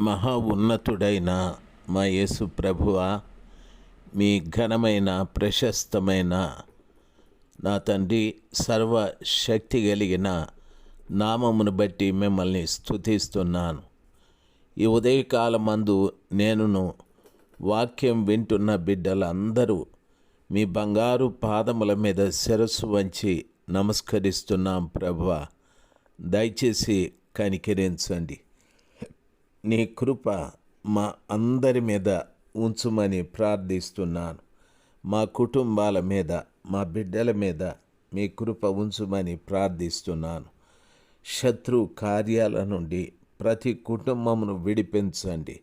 మహా ఉన్నతుడైన మా యేసు ప్రభువ మీ ఘనమైన ప్రశస్తమైన నా తండ్రి సర్వ శక్తి కలిగిన నామమును బట్టి మిమ్మల్ని స్థుతిస్తున్నాను ఈ ఉదయకాలమందు నేనును వాక్యం వింటున్న బిడ్డలందరూ మీ బంగారు పాదముల మీద శిరస్సు వంచి నమస్కరిస్తున్నాం ప్రభువ. దయచేసి కనికరించండి. నీ కృప మా అందరి మీద ఉంచుమని ప్రార్థిస్తున్నాను. మా కుటుంబాల మీద మా బిడ్డల మీద మీ కృప ఉంచుమని ప్రార్థిస్తున్నాను. శత్రు కార్యాల నుండి ప్రతి కుటుంబమును విడిపించండి.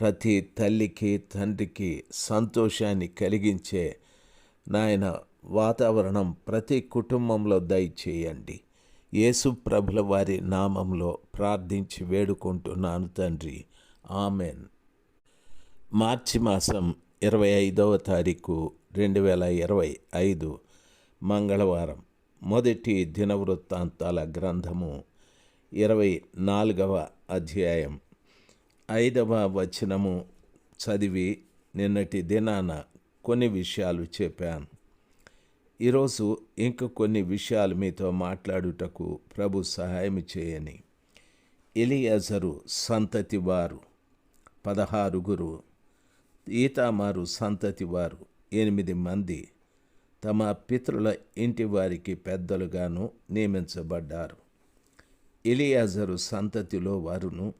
ప్రతి తల్లికి తండ్రికి సంతోషాన్ని కలిగించే నాయన వాతావరణం ప్రతి కుటుంబంలో దయచేయండి. యేసు ప్రభుల వారి నామంలో ప్రార్థించి వేడుకుంటున్నాను తండ్రి. ఆమెన్. మార్చి మాసం ఇరవై ఐదవ తారీఖు రెండు వేల ఇరవై ఐదు మంగళవారం. మొదటి దినవృత్తాంతాల గ్రంథము ఇరవై నాలుగవ అధ్యాయం. ఐదవ వచనము చదివి నిన్నటి దినాన కొన్ని విషయాలు చెప్పాను. ఈరోజు ఇంక కొన్ని విషయాలు మీతో మాట్లాడుటకు ప్రభు సహాయం చేయని ఎలియజరు సంతతి వారు పదహారుగురు ఈతామారు సంతతి వారు ఎనిమిది మంది తమ పితృల ఇంటి వారికి పెద్దలుగాను నియమించబడ్డారు. ఎలియాజరు సంతతిలో వారును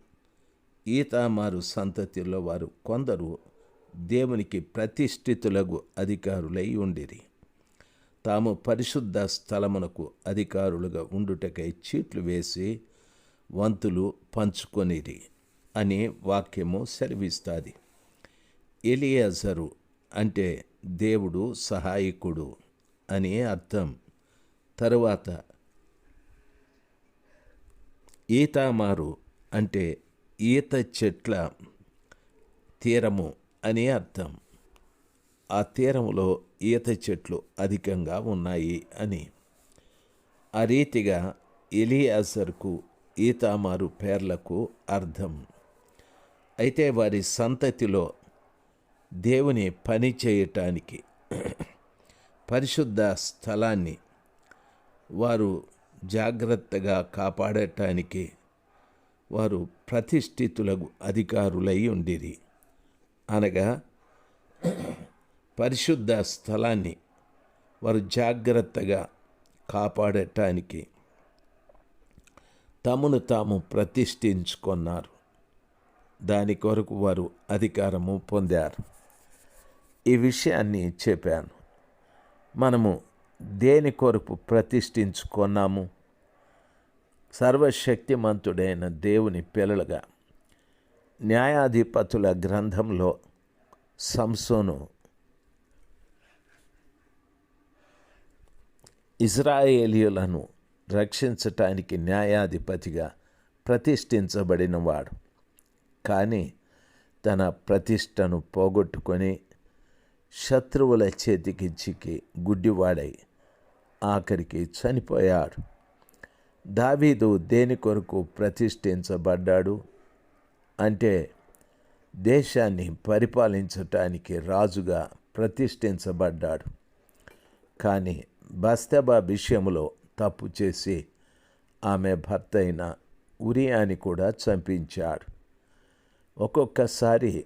ఈతామారు సంతతిలో వారు కొందరు దేవునికి ప్రతిష్ఠితులకు అధికారులై ఉండిరి. తాము పరిశుద్ధ స్థలమునకు అధికారులుగా ఉండుటకై చీట్లు వేసి వంతులు పంచుకొనిరి అనే వాక్యము సెలవిస్తుంది. ఎలియాజరు అంటే దేవుడు సహాయకుడు అని అర్థం. తరువాత ఈతామారు అంటే ఈత చెట్ల తీరము అని అర్థం. ఆ తీరంలో ఈత చెట్లు అధికంగా ఉన్నాయి అని. ఆ రీతిగా ఎలియాసర్కు ఈతామారు పేర్లకు అర్థం. అయితే వారి సంతతిలో దేవుని పని చేయటానికి పరిశుద్ధ స్థలాన్ని వారు జాగ్రత్తగా కాపాడటానికి వారు ప్రతిష్ఠితులకు అధికారులై ఉండిరి. అనగా పరిశుద్ధ స్థలాన్ని వారు జాగ్రత్తగా కాపాడటానికి తమను తాము ప్రతిష్ఠించుకున్నారు. దాని కొరకు వారు అధికారము పొందారు. ఈ విషయాన్ని చెప్పాను. మనము దేని కొరకు ప్రతిష్ఠించుకున్నాము? సర్వశక్తిమంతుడైన దేవుని పిల్లలుగా న్యాయాధిపతుల గ్రంథంలో సంసోను ఇజ్రాయేలీయులను రక్షించటానికి న్యాయాధిపతిగా ప్రతిష్ఠించబడినవాడు. కానీ తన ప్రతిష్టను పోగొట్టుకొని శత్రువుల చేతికి చిక్కి గుడ్డివాడై ఆఖరికి చనిపోయాడు. దావీదు దేని కొరకు ప్రతిష్ఠించబడ్డాడు? అంటే దేశాన్ని పరిపాలించటానికి రాజుగా ప్రతిష్ఠించబడ్డాడు. కానీ బస్తబా విషయంలో తప్పు చేసి ఆమె భర్త అయిన ఉరియాని కూడా చంపించాడు. ఒక్కొక్కసారి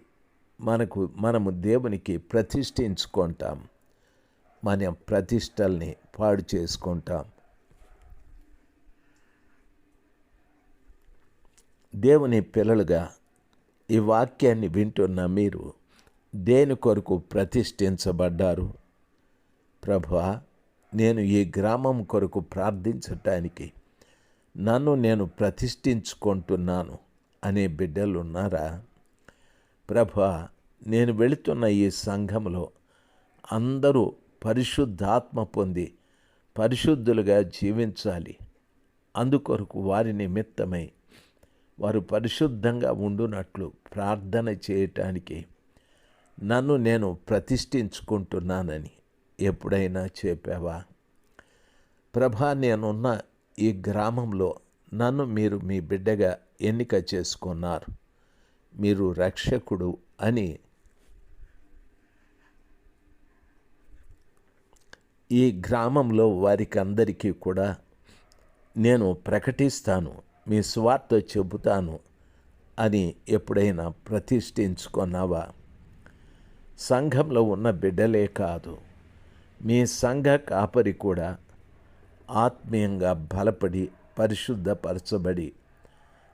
మనకు మనము దేవునికి ప్రతిష్ఠించుకుంటాం. మన ప్రతిష్టల్ని పాడు చేసుకుంటాం. దేవుని పిల్లలుగా ఈ వాక్యాన్ని వింటున్న మీరు దేని కొరకు ప్రతిష్ఠించబడ్డారు? ప్రభా నేను ఈ గ్రామం కొరకు ప్రార్థించటానికి నన్ను నేను ప్రతిష్ఠించుకుంటున్నాను అనే బిడ్డలు ఉన్నారా ప్రభా నేను వెళుతున్న ఈ సంఘంలో అందరూ పరిశుద్ధాత్మ పొంది పరిశుద్ధులుగా జీవించాలి. అందుకొరకు వారి నిమిత్తమై వారు పరిశుద్ధంగా ఉండునట్లు ప్రార్థన చేయటానికి నన్ను నేను ప్రతిష్ఠించుకుంటున్నానని ఎప్పుడైనా చెప్పావా? ప్రభా నేనున్న ఈ గ్రామంలో నన్ను మీరు మీ బిడ్డగా ఎన్నిక చేసుకున్నారు. మీరు రక్షకుడు అని ఈ గ్రామంలో వారికి అందరికీ కూడా నేను ప్రకటిస్తాను మీ స్వార్థ చెబుతాను అని ఎప్పుడైనా ప్రతిష్ఠించుకున్నావా? సంఘంలో ఉన్న బిడ్డలే కాదు. మీ సంఘ కాపరి కూడా ఆత్మీయంగా బలపడి పరిశుద్ధపరచబడి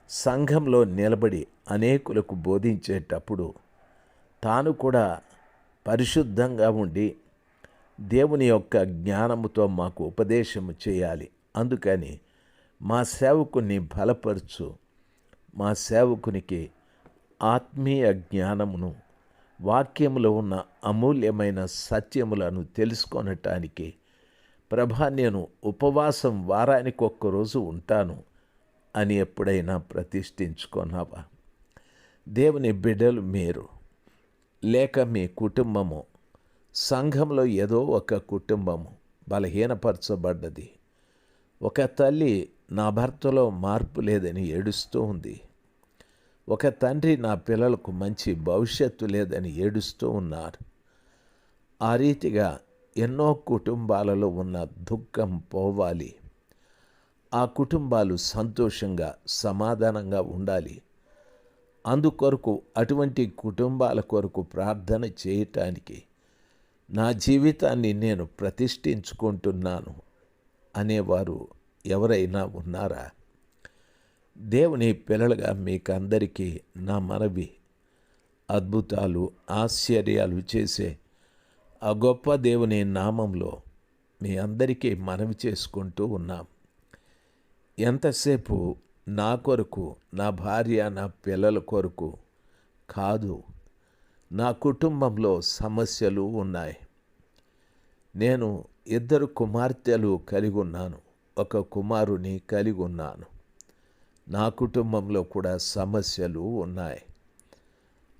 సంఘంలో నిలబడి అనేకులకు బోధించేటప్పుడు తాను కూడా పరిశుద్ధంగా ఉండి దేవుని యొక్క జ్ఞానముతో మాకు ఉపదేశము చేయాలి. అందుకని మా సేవకుని బలపరచు మా సేవకునికి ఆత్మీయ జ్ఞానమును వాక్యములో ఉన్న అమూల్యమైన సత్యములను తెలుసుకొనటానికి ప్రభా నేను ఉపవాసం వారానికి ఒక్కరోజు ఉంటాను అని ఎప్పుడైనా ప్రతిష్ఠించుకున్నావా? దేవుని బిడ్డలు మీరు లేక మీ కుటుంబము సంఘంలో ఏదో ఒక కుటుంబము బలహీనపరచబడ్డది. ఒక తల్లి నా భర్తలో మార్పు లేదని ఏడుస్తూ ఉంది. ఒక తండ్రి నా పిల్లలకు మంచి భవిష్యత్తు లేదని ఏడుస్తూ ఉన్నారు. ఆ రీతిగా ఎన్నో కుటుంబాలలో ఉన్న దుఃఖం పోవాలి. ఆ కుటుంబాలు సంతోషంగా సమాధానంగా ఉండాలి. అందుకొరకు అటువంటి కుటుంబాల కొరకు ప్రార్థన చేయటానికి నా జీవితాన్ని నేను ప్రతిష్ఠించుకుంటున్నాను అనేవారు ఎవరైనా ఉన్నారా? దేవుని పిల్లలుగా మీకు అందరికీ నా మనవి అద్భుతాలు ఆశ్చర్యాలు చేసే ఆ గొప్ప దేవుని నామంలో మీ అందరికీ మనవి చేసుకుంటూ ఉన్నాం. ఎంతసేపు నా కొరకు నా భార్య నా పిల్లల కొరకు కాదు నా కుటుంబంలో సమస్యలు ఉన్నాయి. నేను ఇద్దరు కుమార్తెలు కలిగి ఉన్నాను ఒక కుమారుని కలిగి ఉన్నాను. నా కుటుంబంలో కూడా సమస్యలు ఉన్నాయి.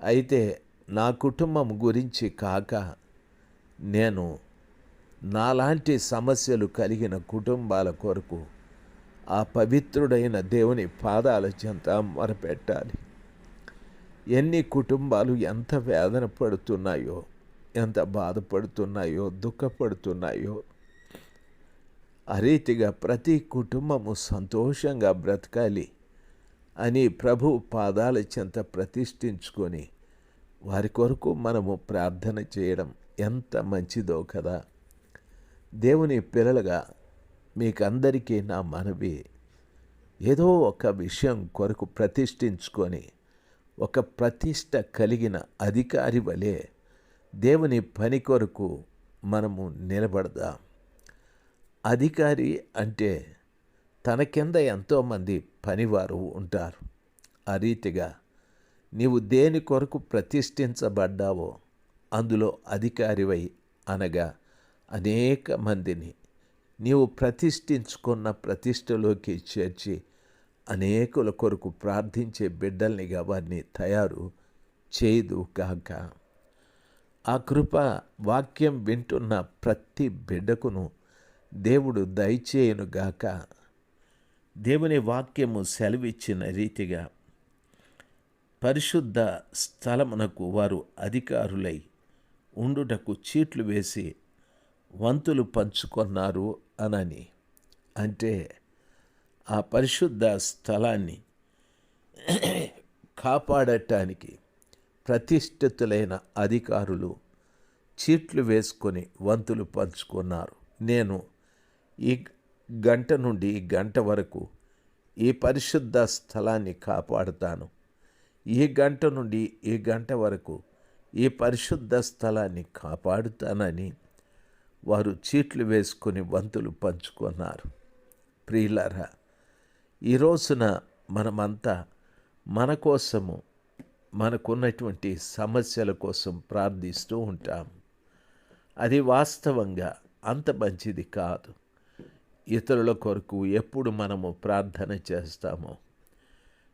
అయితే నా కుటుంబం గురించి కాక నేను నాలాంటి సమస్యలు కలిగిన కుటుంబాల కొరకు ఆ పవిత్రుడైన దేవుని పాదాల చెంత మొరపెట్టాలి. ఎన్ని కుటుంబాలు ఎంత వేదన పడుతున్నాయో ఎంత బాధపడుతున్నాయో దుఃఖపడుతున్నాయో ఆ రీతిగా ప్రతి కుటుంబము సంతోషంగా బ్రతకాలి. అని ప్రభు పాదాల చెంత ప్రతిష్ఠించుకొని వారి కొరకు మనము ప్రార్థన చేయడం ఎంత మంచిదో కదా. దేవుని పిల్లలుగా మీకందరికీ నా మనవి ఏదో ఒక విషయం కొరకు ప్రతిష్ఠించుకొని ఒక ప్రతిష్ట కలిగిన అధికారి వలె దేవుని పని కొరకు మనము నిలబడదాం. అధికారి అంటే తన కింద ఎంతోమంది పనివారు ఉంటారు. ఆ రీతిగా నీవు దేని కొరకు ప్రతిష్ఠించబడ్డావో అందులో అధికారివై అనగా అనేక మందిని నీవు ప్రతిష్ఠించుకున్న ప్రతిష్టలోకి చేర్చి అనేకుల కొరకు ప్రార్థించే బిడ్డల్నిగా వారిని తయారు చేయదు కాక ఆ కృప వాక్యం వింటున్న ప్రతి బిడ్డకును దేవుడు దయచేయనుగాక దేవుని వాక్యము సెలవిచ్చిన రీతిగా పరిశుద్ధ స్థలమునకు వారు అధికారులై ఉండుటకు చీట్లు వేసి వంతులు పంచుకొన్నారు అనని. అంటే ఆ పరిశుద్ధ స్థలాన్ని కాపాడటానికి ప్రతిష్ఠితులైన అధికారులు చీట్లు వేసుకొని వంతులు పంచుకున్నారు. నేను ఈ గంట నుండి గంట వరకు ఈ పరిశుద్ధ స్థలాన్ని కాపాడుతాను. ఈ గంట నుండి ఈ గంట వరకు ఈ పరిశుద్ధ స్థలాన్ని కాపాడుతానని వారు చీట్లు వేసుకొని వంతులు పంచుకున్నారు. ప్రియులారా ఈ రోజున మనమంతా మన కోసము మనకున్నటువంటి సమస్యల కోసం ప్రార్థిస్తూ ఉంటాం. అది వాస్తవంగా అంత మంచిది కాదు. ఇతరుల కొరకు ఎప్పుడు మనము ప్రార్థన చేస్తామో.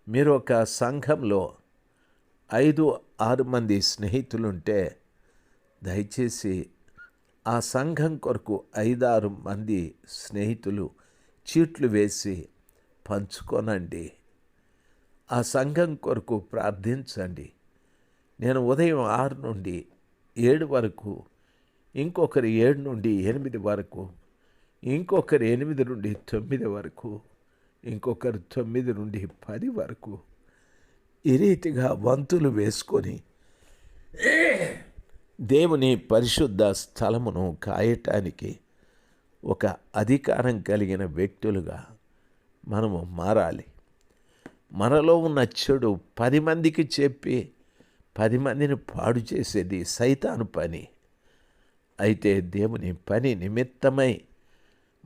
మీరు ఒక సంఘంలో ఐదు ఆరు మంది స్నేహితులుంటే దయచేసి ఆ సంఘం కొరకు ఐదారు మంది స్నేహితులు చీట్లు వేసి పంచుకోనండి. ఆ సంఘం కొరకు ప్రార్థించండి. నేను ఉదయం ఆరు నుండి ఏడు వరకు ఇంకొకరు ఏడు నుండి ఎనిమిది వరకు ఇంకొకరు ఎనిమిది నుండి తొమ్మిది వరకు ఇంకొకరు తొమ్మిది నుండి పది వరకు ఈ రీతిగా వంతులు వేసుకొని దేవుని పరిశుద్ధ స్థలమును కాయటానికి ఒక అధికారం కలిగిన వ్యక్తులుగా మనము మారాలి. మనలో ఉన్న చెడు పది మందికి చెప్పి పది మందిని పాడు చేసేది సైతాను పని. అయితే దేవుని పని నిమిత్తమై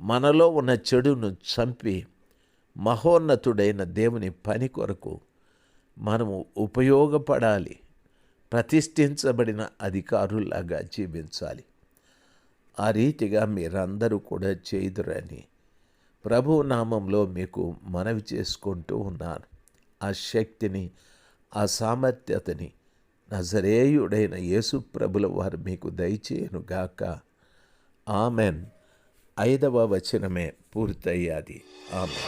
మనలో ఉన్న చెడును చంపి మహోన్నతుడైన దేవుని పని కొరకు మనము ఉపయోగపడాలి ప్రతిష్ఠించబడిన అధికారులాగా జీవించాలి. ఆ రీతిగా మీరందరూ కూడా చేయుదురని ప్రభు నామంలో మీకు మనవి చేసుకుంటూ ఉన్నాను. ఆ శక్తిని ఆ సామర్థ్యతని నజరేయుడైన యేసు ప్రభుల వారు మీకు దయచేయనుగాక. ఆమెన్. ఐదవ వచనమే పూర్తయ్యాది. ఆమె